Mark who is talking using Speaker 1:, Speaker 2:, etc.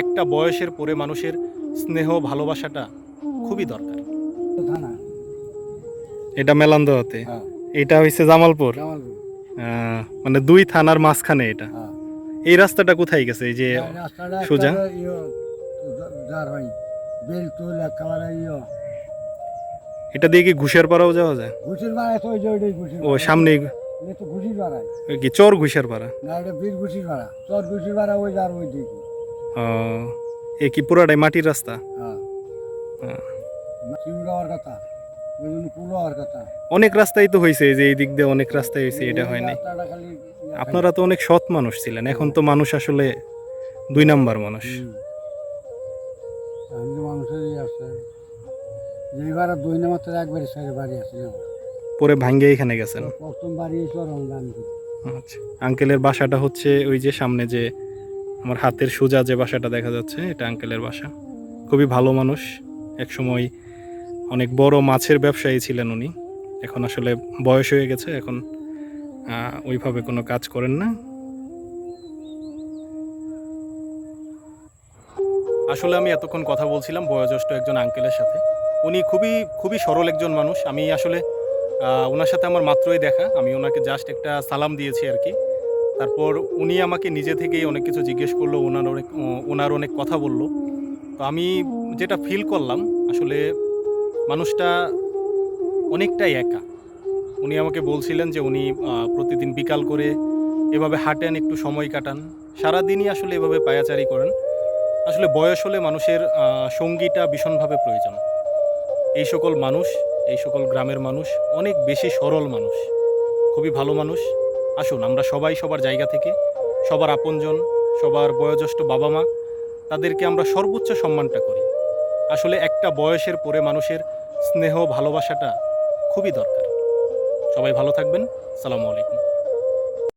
Speaker 1: একটা বয়সের পরে মানুষের স্নেহ ভালোবাসাটা খুবই দরকার। এটা মেলান্দহতে
Speaker 2: হ্যাঁ।
Speaker 1: এটা হচ্ছে জামালপুর? মানে দুই থানার মাঝখানে এটা?
Speaker 2: হ্যাঁ।
Speaker 1: এই রাস্তাটা কোথায় গেছে? এই যে সোজা?
Speaker 2: ইয়ে, ইয়ে।
Speaker 1: এটা দিয়ে কি ঘুষের পাড়াও যাওয়া যায়? ও সামনে কি চর ঘুষের পাড়া?
Speaker 2: না এটা বীর ঘুষির বাড়া চর ঘুষির বাড়া ওই যার ওই দিকে।
Speaker 1: এ কি পুরাটাই মাটির রাস্তা?
Speaker 2: হ্যাঁ।
Speaker 1: অনেক রাস্তাই তো হয়েছে যে এই দিক দিয়ে অনেক রাস্তায় হয়েছে এটা হয় নাই। আপনারা তো অনেক সৎ মানুষ ছিলেন এখন তো মানুষ আসলে দুই নাম্বার মানুষ। পরে ভাঙ্গে এখানে গেছেন। আচ্ছা। আঙ্কেলের বাসাটা হচ্ছে ওই যে সামনে যে আমার হাতের সোজা যে বাসাটা দেখা যাচ্ছে, এটা আঙ্কেলের বাসা। খুবই ভালো মানুষ। একসময় অনেক বড় মাছের ব্যবসায়ী ছিলেন উনি। এখন আসলে বয়স হয়ে গেছে, এখন ওইভাবে কোনো কাজ করেন না। আসলে আমি এতক্ষণ কথা বলছিলাম বয়োজ্যেষ্ঠ একজন আঙ্কেলের সাথে। উনি খুবই খুবই সরল একজন মানুষ। আমি আসলে ওনার সাথে আমার মাত্রই দেখা। আমি ওনাকে জাস্ট একটা সালাম দিয়েছি আর কি। তারপর উনি আমাকে নিজে থেকেই অনেক কিছু জিজ্ঞেস করল, ওনার অনেক ওনার অনেক কথা বলল। তো আমি যেটা ফিল করলাম, আসলে মানুষটা অনেকটাই একা। উনি আমাকে বলছিলেন যে উনি প্রতিদিন বিকাল করে এভাবে হাঁটেন, একটু সময় কাটান। সারাদিনই আসলে এভাবে পায়াচারি করেন। আসলে বয়স হলে মানুষের সঙ্গীটা ভীষণভাবে প্রয়োজন। এই সকল মানুষ, এই সকল গ্রামের মানুষ অনেক বেশি সরল মানুষ, খুবই ভালো মানুষ। আসুন, আমরা সবাই সবার জায়গা থেকে, সবার আপনজন, সবার বয়োজ্যেষ্ঠ বাবা মা তাদেরকে আমরা সর্বোচ্চ সম্মানটা করি। আসলে একটা বয়সের পরে মানুষের স্নেহ ভালোবাসাটা খুবই দরকার। সবাই ভালো থাকবেন। সালামু আলাইকুম।